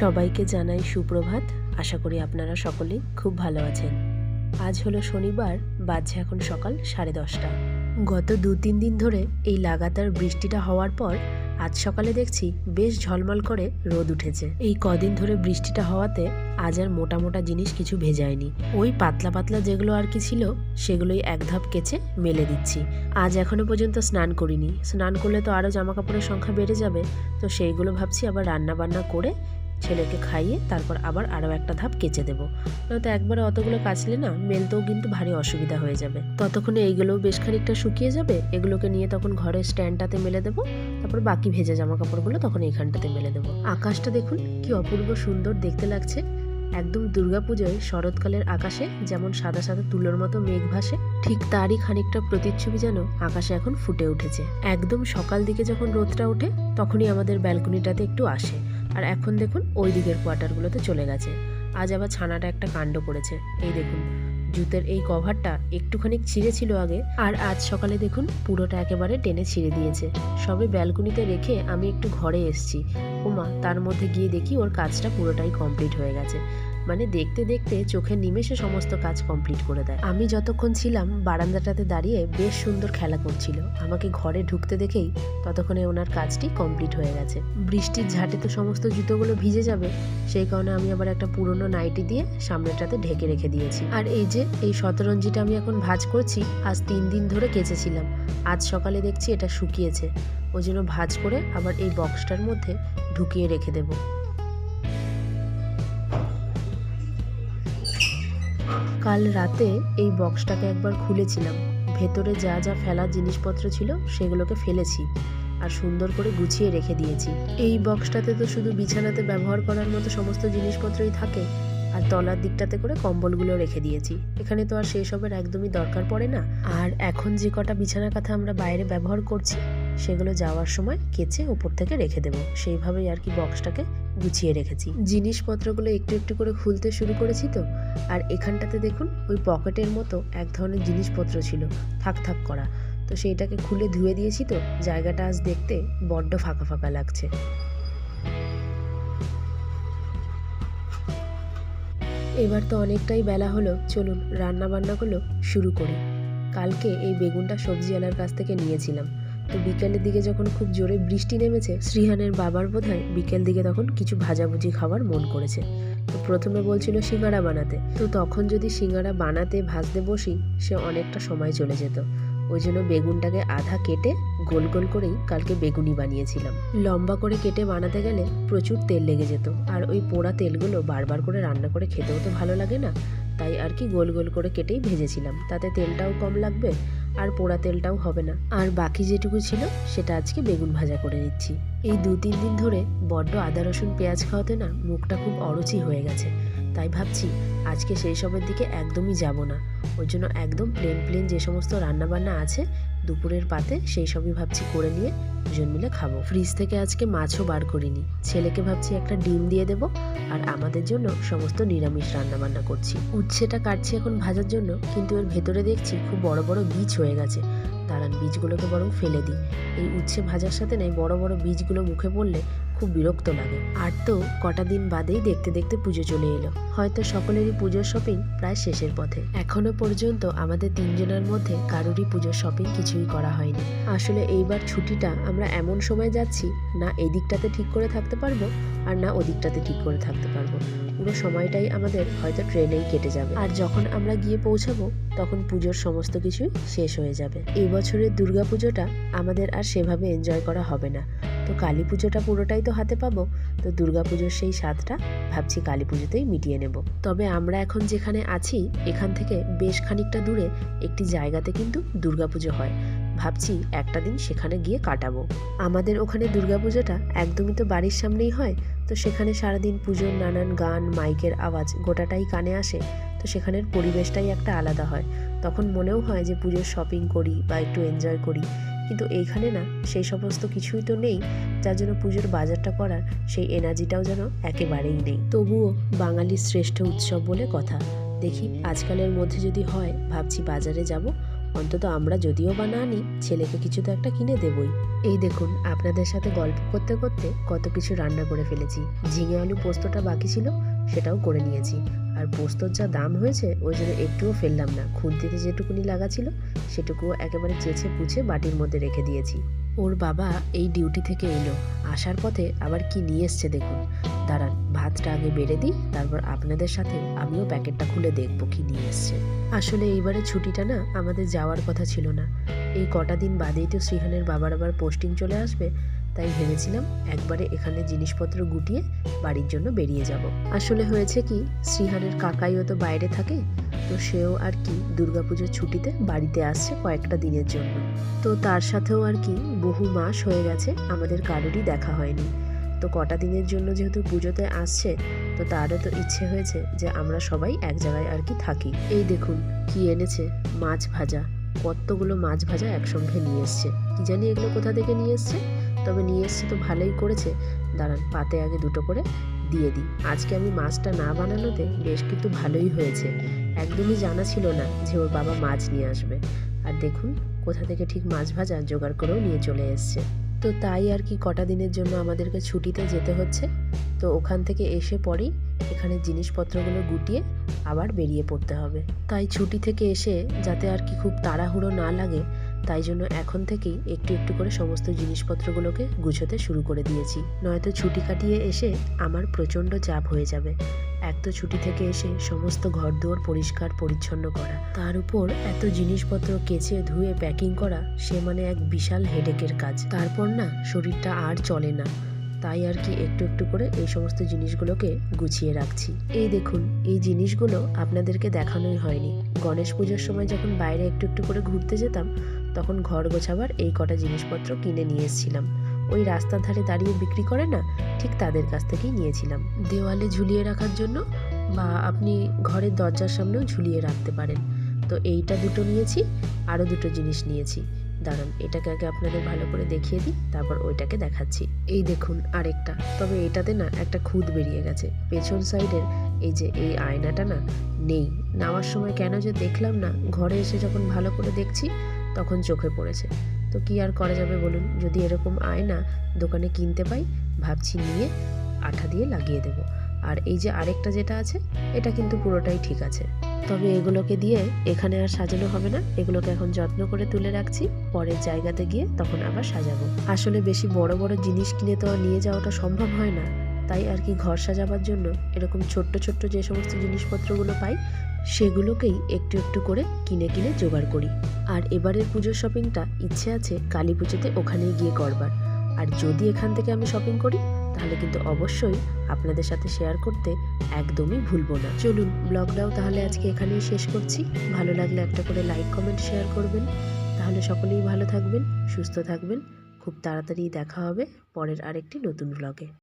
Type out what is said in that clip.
সবাইকে জানাই সুপ্রভাত। আশা করি আপনারা সকলেই খুব ভালো আছেন। আজ হলো শনিবার, বাজছে এখন সকাল সাড়ে দশটা। গত দু তিন দিন ধরে এই লাগাতার বৃষ্টিটা হওয়ার পর আজ সকালে দেখছি বেশ ঝলমল করে রোদ উঠেছে। এই কদিন ধরে বৃষ্টিটা হওয়াতে আজ আর মোটা মোটা জিনিস কিছু ভেজায়নি। ওই পাতলা পাতলা যেগুলো আর কি ছিল, সেগুলোই এক ধাপ কেচে মেলে দিচ্ছি। আজ এখনও পর্যন্ত স্নান করিনি। স্নান করলে তো আরও জামা কাপড়ের সংখ্যা বেড়ে যাবে, তো সেইগুলো ভাবছি আবার রান্না বান্না করে ছেলেকে খাইয়ে তারপর আবার আরও একটা ধাপ কেচে দেবো। নয়তো একবারে অতগুলো কাচলে না মেলতেও কিন্তু ভারী অসুবিধা হয়ে যাবে। ততক্ষণে এইগুলোও বেশ খানিকটা শুকিয়ে যাবে। এগুলোকে নিয়ে তখন ঘরের স্ট্যান্ডটাতে মেলে দেবো। তারপর বাকি ভেজা জামা কাপড়গুলো তখন এইখানটাতে মেলে দেবো। আকাশটা দেখুন, কি অপূর্ব সুন্দর দেখতে লাগছে। একদম দুর্গাপুজোয় শরৎকালের আকাশে যেমন সাদা সাদা তুলোর মতো মেঘ ভাসে, ঠিক তারই খানিকটা প্রতিচ্ছবি যেন আকাশে এখন ফুটে উঠেছে। একদম সকাল দিকে যখন রোদটা ওঠে, তখনই আমাদের ব্যালকনিটাতে একটু আসে। আর এখন দেখুন ওই দিকের কোয়ার্টারগুলোতে চলে গেছে। আজ আবার ছানাটা একটা কাণ্ড করেছে এই দেখুন, জুতের এই কভারটা একটুখানি ছিঁড়ে ছিল আগে, আর আজ সকালে দেখুন পুরোটা একেবারে টেনে ছিঁড়ে দিয়েছে। সবে ব্যালকনিতে রেখে আমি একটু ঘরে এসছি। ওমা, তার মধ্যে গিয়ে দেখি ওর কাজটা পুরোটাই কমপ্লিট হয়ে গেছে। মানে দেখতে দেখতে চোখের নিমেষে সমস্ত কাজ কমপ্লিট করে দেয়। আমি যতক্ষণ ছিলাম, বারান্দাটাতে দাঁড়িয়ে বেশ সুন্দর খেলা করছিল। আমাকে ঘরে ঢুকতে দেখেই ততক্ষণে ওনার কাজটি কমপ্লিট হয়ে গেছে। বৃষ্টির ঝাঁটে তো সমস্ত জুতোগুলো ভিজে যাবে, সেই কারণে আমি আবার একটা পুরনো নাইটি দিয়ে সামনেটাতে ঢেকে রেখে দিয়েছি। আর এই যে, এই শতরঞ্জিটা আমি এখন ভাজ করছি, আজ তিন দিন ধরে কেচেছিলাম। আজ সকালে দেখছি এটা শুকিয়েছে। ওই জন্য ভাজ করে আবার এই বক্সটার মধ্যে ঢুকিয়ে রেখে দেবো। কাল রাতে এই বক্সটাকে একবার খুলেছিলাম। ভেতরে যা যা ফেলার জিনিসপত্র ছিল সেগুলোকে ফেলেছি আর সুন্দর করে গুছিয়ে রেখে দিয়েছি। এই বক্সটাতে তো শুধু বিছানাতে ব্যবহার করার মতো সমস্ত জিনিসপত্রই থাকে আর তলার দিকটাতে করে কম্বলগুলো রেখে দিয়েছি। এখানে তো আর সেসবের একদমই দরকার পড়ে না। আর এখন যে কটা বিছানা কাঁথা আমরা বাইরে ব্যবহার করছি, সেগুলো যাওয়ার সময় কেচে ওপর থেকে রেখে দেবো। সেইভাবেই আর কি বক্সটাকে গুছিয়ে রেখেছি। জিনিসপত্রগুলো একটু একটু করে খুলতে শুরু করেছি তো। আর এখানটাতে দেখুন, ওই পকেটের মতো এক ধরনের জিনিসপত্র ছিল, থাক থাক করা। তো সেইটাকে খুলে ধুয়ে দিয়েছি তো, জায়গাটা আজ দেখতে বড্ড ফাঁকা ফাঁকা লাগছে। এবার তো অনেকটাই বেলা হলো, চলুন রান্না বান্নাগুলো শুরু করি। কালকে এই বেগুনটা সবজিওয়ালার কাছ থেকে নিয়েছিলাম। তো বিকেলের দিকে যখন খুব জোরে বৃষ্টি নেমেছে, শ্রীহানের বাবার বোধহয় বিকেল দিকে তখন কিছু ভাজাভুজি খাওয়ার মন করেছে। তো প্রথমে বলছিল সিঙ্গারা বানাতে। তো তখন যদি সিঙ্গারা বানাতে ভাজতে বসি, সে অনেকটা সময় চলে যেত। ওই জন্য বেগুনটাকে আধা কেটে গোল গোল করেই কালকে বেগুনি বানিয়েছিলাম। লম্বা করে কেটে বানাতে গেলে প্রচুর তেল লেগে যেত। আর ওই পোড়া তেলগুলো বারবার করে রান্না করে খেতেও তো ভালো লাগে না। তাই আর কি গোল গোল করে কেটেই ভেজেছিলাম। তাতে তেলটাও কম লাগবে আর পোড়া তেলটাও হবে না। আর বাকি যেটুকু ছিল, সেটা আজকে বেগুন ভাজা করে নিচ্ছি। এই দু তিন দিন ধরে বড্ড আদা, রসুন, পেঁয়াজ খাওয়াতে না মুখটা খুব অরুচি হয়ে গেছে। তাই ভাবছি আজকে সেই সবের দিকে একদমই যাব না। ওই জন্য একদম প্লেন প্লেন যে সমস্ত রান্নাবান্না আছে দুপুরের পাতে সেই সবই ভাবছি করে নিয়ে দুজন মিলে খাব। ফ্রিজ থেকে আজকে মাছও বার করিনি। ছেলেকে ভাবছি একটা ডিম দিয়ে দেব আর আমাদের জন্য সমস্ত নিরামিষ রান্না বান্না করছি। উচ্ছেটা কাটছি এখন ভাজার জন্য, কিন্তু এর ভেতরে দেখছি খুব বড় বড় বীজ হয়ে গেছে। দাঁড়ান, বীজগুলোকে বরং ফেলে দিই। এই উচ্ছে ভাজার সাথে নেই, বড় বড় বীজগুলো মুখে পড়লে খুব বিরক্ত লাগে। আর তো কটা দিন বাদেই দেখতে দেখতে পুজো চলে এলো। হয়তো সকলেরই পুজোর শপিং প্রায় শেষের পথে। এখনও পর্যন্ত আমাদের তিনজনের মধ্যে কারোরই পুজোর শপিং কিছুই করা হয়নি। আসলে এইবার ছুটিটা আমরা এমন সময় যাচ্ছি, না এদিকটাতে ঠিক করে থাকতে পারব, আর না ওদিকটাতে ঠিক করে থাকতে পারব। পুরো সময়টাই আমাদের হয়তো ট্রেনেই কেটে যাবে। আর যখন আমরা গিয়ে পৌঁছাবো, তখন পুজোর সমস্ত কিছুই শেষ হয়ে যাবে। এই বছরের দুর্গাপুজোটা আমাদের আর সেভাবে এনজয় করা হবে না। তো কালী পুজোটা পুরোটাই তো হাতে পাবো। তো দুর্গাপুজোর সেই স্বাদটা ভাবছি কালী পুজোতেই মিটিয়ে নেব। তবে আমরা এখন যেখানে আছি, এখান থেকে বেশ খানিকটা দূরে একটি জায়গাতে কিন্তু দুর্গাপুজো হয়। ভাবছি একটা দিন সেখানে গিয়ে কাটাবো। আমাদের ওখানে দুর্গাপুজোটা একদমই তো বাড়ির সামনেই হয়, তো সেখানে সারাদিন পুজোর নানান গান, মাইকের আওয়াজ গোটাটাই কানে আসে, তো সেখানের পরিবেশটাই একটা আলাদা হয়। তখন মনেও হয় যে পুজোর শপিং করি বা একটু এনজয় করি। কিন্তু এইখানে না সেই সমস্ত কিছুই তো নেই, যার জন্য পুজোর বাজারটা করার সেই এনার্জিটাও যেন একেবারেই নেই। তবুও বাঙালির শ্রেষ্ঠ উৎসব বলে কথা। দেখি আজকালের মধ্যে যদি হয়, ভাবছি বাজারে যাব। অন্তত আমরা যদিও বা না আনি ছেলেকে কিছু তো একটা কিনে দেবই। এই দেখুন, আপনাদের সাথে গল্প করতে করতে কত কিছু রান্না করে ফেলেছি। ঝিঙে আলু পোস্তটা বাকি ছিল সেটাও করে নিয়েছি। আর পোস্তর যা দাম হয়েছে, ওই জন্য একটুও ফেললাম না। খুন্তিতে যেটুকুনি লাগা ছিল, সেটুকুও একেবারে চেঁচে পুছে বাটির মধ্যে রেখে দিয়েছি। ওর বাবা এই ডিউটি থেকে এলো। আসার পথে আবার কি নিয়ে এসছে দেখুন। দাঁড়ান, ভাতটা আগে বেড়ে দিই, তারপর আপনাদের সাথে আমিও প্যাকেটটা খুলে দেখব কি নিয়ে এসছে। আসলে এইবারে ছুটিটা না আমাদের যাওয়ার কথা ছিল না। এই কটা দিন বাদেই তো শ্রীহানের বাবার আবার পোস্টিং চলে আসবে। তাই ভেবেছিলাম একবারে এখানে জিনিসপত্র গুটিয়ে বাড়ির জন্য বেরিয়ে যাব। আসলে হয়েছে কি শ্রীহানের কাকাইও তো বাইরে থাকে, তো সেও আর কি দুর্গাপুজোর ছুটিতে বাড়িতে আসছে কয়েকটা দিনের জন্য। তো তার সাথেও আর কি বহু মাস হয়ে গেছে আমাদের কারোরই দেখা হয়নি। তো কটা দিনের জন্য যেহেতু পুজোতে আসছে, তো তারও তো ইচ্ছে হয়েছে যে আমরা সবাই এক জায়গায় আর কি থাকি। এই দেখুন, কি এনেছে, মাছ ভাজা। কতগুলো মাছ ভাজা একসঙ্গে নিয়ে এসছে। কি জানি এগুলো কোথা থেকে নিয়ে এসছে? তবে নিয়ে এসছে তো ভালোই করেছে। দাঁড়ান, পাতে আগে দুটো করে দিয়ে দিই। আজকে আমি মাছটা না বানানোতে বেশ কিন্তু ভালোই হয়েছে। একদমই জানা ছিল না যে ওর বাবা মাছ নিয়ে আসবে। আর দেখুন, কোথা থেকে ঠিক মাছ ভাজা জোগাড় করেও নিয়ে চলে এসছে। তো তাই আর কি কটা দিনের জন্য আমাদেরকে ছুটিতে যেতে হচ্ছে? তো ওখান থেকে এসে পরেই এখানে জিনিসপত্রগুলো গুটিয়ে আবার বেরিয়ে পড়তে হবে। তাই ছুটি থেকে এসে যাতে আর কি খুব তাড়াহুড়ো না লাগে তাই জন্য এখন থেকেই একটু একটু করে সমস্ত জিনিসপত্রগুলোকে গুছোতে শুরু করে দিয়েছি। নয়তো ছুটি কাটিয়ে এসে আমার প্রচণ্ড চাপ হয়ে যাবে। এক তো ছুটি থেকে এসে সমস্ত ঘর দুয়ার পরিষ্কার, পরিচ্ছন্ন করা। তার উপর এত জিনিসপত্র কেচে ধুয়ে প্যাকিং করা, সে মানে এক বিশাল হেডেকের কাজ। তারপর না, শরীরটা আর চলে না। তাই আর কি একটু একটু করে এই সমস্ত জিনিসগুলোকে গুছিয়ে রাখছি। এই দেখুন, এই জিনিসগুলো আপনাদেরকে দেখানোই হয়নি। গণেশ পুজোর সময় যখন বাইরে একটু একটু করে ঘুরতে যেতাম তখন ঘর গোছাবার এই কটা জিনিসপত্র কিনে নিয়ে এসেছিলাম। ওই রাস্তার ধারে দাঁড়িয়ে বিক্রি করে না? ঠিক তাদের কাছ থেকেই নিয়েছিলাম। দেওয়ালে ঝুলিয়ে রাখার জন্য? বা আপনি ঘরের দরজার সামনেও ঝুলিয়ে রাখতে পারেন। তো এইটা দুটো নিয়েছি, আরও দুটো জিনিস নিয়েছি। দাঁড়ান, এটাকে আগে আপনাদের ভালো করে দেখিয়ে দিই, তারপর ওইটাকে দেখাচ্ছি। এই দেখুন, আরেকটা। তবে এটাতে না একটা খুদ বেরিয়ে গেছে। পেছন সাইডের এই যে এই আয়নাটা না নেই। নেওয়ার সময় কেন যে দেখলাম না, ঘরে এসে যখন ভালো করে দেখছি তখন চোখে পড়েছে। তো কি আর করা যাবে বলুন? যদি এরকম আয়না দোকানে কিনতে পাই, ভাবছি নিয়ে আঠা দিয়ে লাগিয়ে দেব। আর এই যে আরেকটা যেটা আছে, এটা কিন্তু পুরোটাই ঠিক আছে। তবে এগুলোকে দিয়ে এখানে আর সাজানো হবে না। এগুলোকে এখন যত্ন করে তুলে রাখছি। পরের জায়গাতে গিয়ে তখন আবার সাজাবো। আসলে বেশি বড় বড় জিনিস কিনে তো নিয়ে যাওয়াটা সম্ভব হয় না। তাই আর কি ঘর সাজাবার জন্য এরকম ছোট্ট ছোট্ট যে সমস্ত জিনিসপত্রগুলো পাই সেগুলোকেই একটু একটু করে কিনে কিনে জোগাড় করি। আর এবারের পুজোর শপিংটা ইচ্ছে আছে কালী পুজোতে ওখানেই গিয়ে করবার। আর যদি এখান থেকে আমি শপিং করি, তাহলে কিন্তু অবশ্যই আপনাদের সাথে শেয়ার করতে একদমই ভুলবো না। চলুন, ব্লগটাও তাহলে আজকে এখানেই শেষ করছি। ভালো লাগলে একটা করে লাইক, কমেন্ট, শেয়ার করবেন। তাহলে সকলেই ভালো থাকবেন, সুস্থ থাকবেন। খুব তাড়াতাড়ি দেখা হবে পরের আরেকটি নতুন ব্লগে।